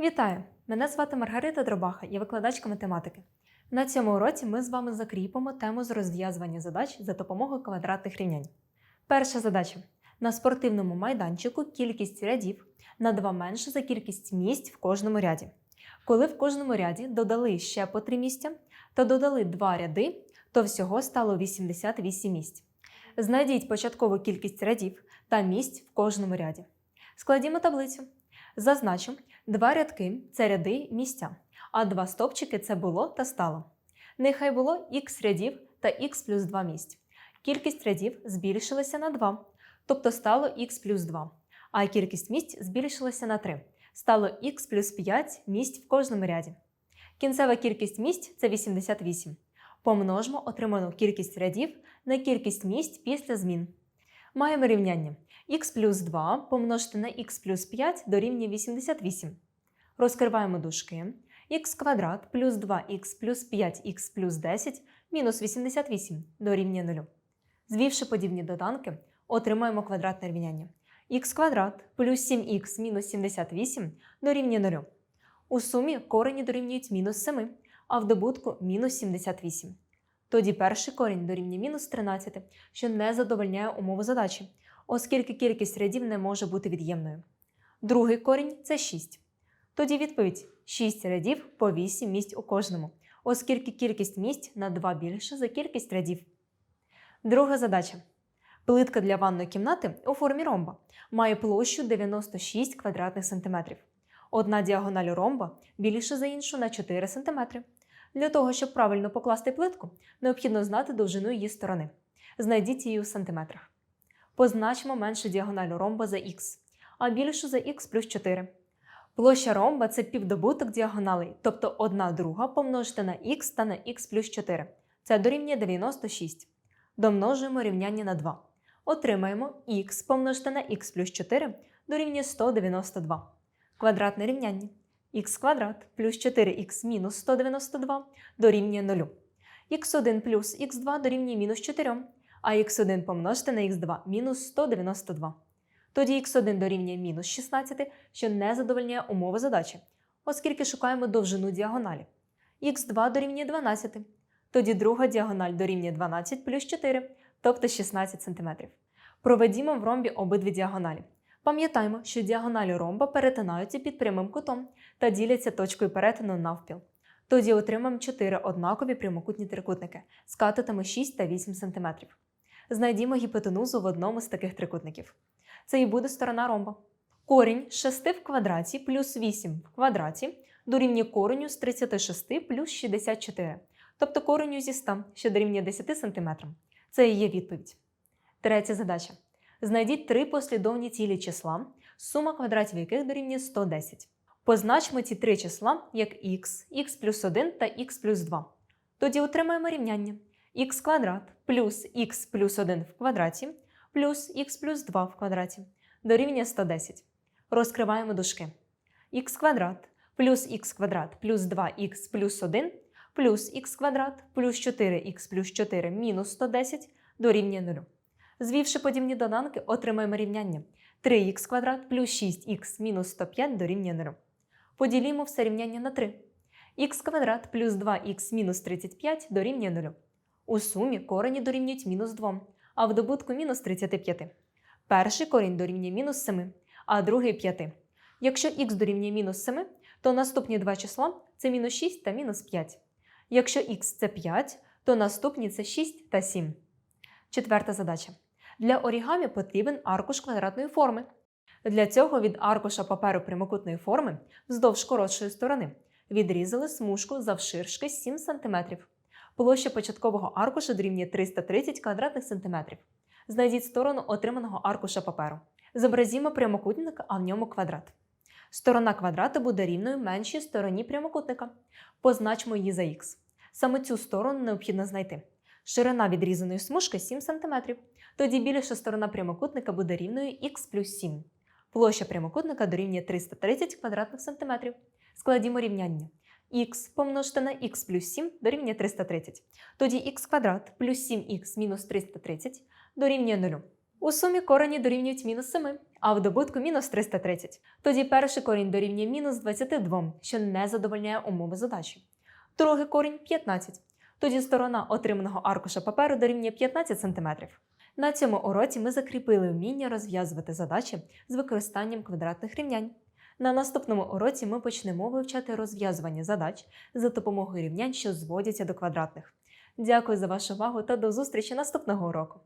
Вітаю! Мене звати Маргарита Дробаха, я викладачка математики. На цьому уроці ми з вами закріпимо тему з розв'язування задач за допомогою квадратних рівнянь. Перша задача: на спортивному майданчику кількість рядів на 2 менше за кількість місць в кожному ряді. Коли в кожному ряді додали ще по 3 місця та додали 2 ряди, то всього стало 88 місць. Знайдіть початкову кількість рядів та місць в кожному ряді. Складімо таблицю. Зазначу, два рядки це ряди місця, а два стовпчики це було та стало. Нехай було х рядів та х плюс 2 місць. Кількість рядів збільшилася на 2, тобто стало х плюс 2, а кількість місць збільшилася на 3, стало х плюс 5 місць в кожному ряді. Кінцева кількість місць це 88. Помножимо отриману кількість рядів на кількість місць після змін. Маємо рівняння х плюс 2 помножити на х плюс 5 дорівнює 88. Розкриваємо дужки. х квадрат плюс 2х плюс 5х плюс 10 мінус 88 дорівнює 0. Звівши подібні доданки, отримаємо квадратне рівняння. х квадрат плюс 7х мінус 78 дорівнює 0. У сумі корені дорівнюють мінус 7, а в добутку мінус 78. Тоді перший корінь дорівнює мінус 13, що не задовольняє умову задачі, оскільки кількість рядів не може бути від'ємною. Другий корінь це 6. Тоді відповідь 6 рядів по 8 місць у кожному, оскільки кількість місць на 2 більше за кількість рядів. Друга задача. Плитка для ванної кімнати у формі ромба має площу 96 квадратних сантиметрів. Одна діагональ ромба більша за іншу на 4 см. Для того, щоб правильно покласти плитку, необхідно знати довжину її сторони. Знайдіть її у сантиметрах. Позначимо меншу діагональ ромба за х, а більшу за х плюс 4. Площа ромба це півдобуток діагоналей, тобто 1 друга помножити на х та на х плюс 4. Це дорівнює 96. Домножуємо рівняння на 2. Отримаємо х помножити на х плюс 4 дорівнює 192. Квадратне рівняння х квадрат плюс 4х мінус 192 дорівнює 0. х1 плюс х2 дорівнює мінус 4, а х1 помножити на х2 мінус 192. Тоді х1 дорівнює мінус 16, що не задовольняє умови задачі, оскільки шукаємо довжину діагоналі. х2 дорівнює 12. Тоді друга діагональ дорівнює 12 плюс 4, тобто 16 см. Проведімо в ромбі обидві діагоналі. Пам'ятаємо, що діагоналі ромба перетинаються під прямим кутом та діляться точкою перетину навпіл. Тоді отримаємо 4 однакові прямокутні трикутники з катетами 6 та 8 см. Знайдімо гіпотенузу в одному з таких трикутників. Це і буде сторона ромба. Корінь 6 в квадраті плюс 8 в квадраті дорівнює кореню з 36 плюс 64, тобто кореню зі 100, що дорівнює 10 см. Це і є відповідь. Третя задача. Знайдіть три послідовні цілі числа, сума квадратів яких дорівнює 110. Позначимо ці три числа як х, х плюс 1 та х плюс 2. Тоді отримаємо рівняння х квадрат плюс х плюс 1 в квадраті плюс х плюс 2 в квадраті дорівнює 110. Розкриваємо дужки. х квадрат плюс х квадрат плюс 2х плюс 1 плюс х квадрат плюс 4х плюс 4 мінус 110 дорівнює 0. Звівши подібні доданки, отримаємо рівняння 3х квадрат плюс 6х мінус 105 дорівнює 0. Поділімо все рівняння на 3. х квадрат плюс 2х мінус 35 дорівнює 0. У сумі корені дорівнюють мінус 2, а в добутку мінус 35. Перший корінь дорівнює мінус 7, а другий 5. Якщо х дорівнює мінус 7, то наступні два числа це мінус 6 та мінус 5. Якщо х це 5, то наступні це 6 та 7. Четверта задача. Для орігамі потрібен аркуш квадратної форми. Для цього від аркуша паперу прямокутної форми вздовж коротшої сторони відрізали смужку завширшки 7 см. Площа початкового аркуша дорівнює 330 квадратних сантиметрів. Знайдіть сторону отриманого аркуша паперу. Зобразімо прямокутник, а в ньому квадрат. Сторона квадрата буде рівною меншій стороні прямокутника. Позначимо її за х. Саме цю сторону необхідно знайти. Ширина відрізаної смужки 7 см. Тоді більша сторона прямокутника буде рівною х плюс 7. Площа прямокутника дорівнює 330 квадратних сантиметрів. Складімо рівняння. Х помножити на х плюс 7 дорівнює 330. Тоді х квадрат плюс 7х мінус 330 дорівнює 0. У сумі корені дорівнюють мінус 7, а в добутку мінус 330. Тоді перший корінь дорівнює мінус 22, що не задовольняє умови задачі. Другий корінь 15. Тоді сторона отриманого аркуша паперу дорівнює 15 см. На цьому уроці ми закріпили вміння розв'язувати задачі з використанням квадратних рівнянь. На наступному уроці ми почнемо вивчати розв'язування задач за допомогою рівнянь, що зводяться до квадратних. Дякую за вашу увагу та до зустрічі наступного уроку!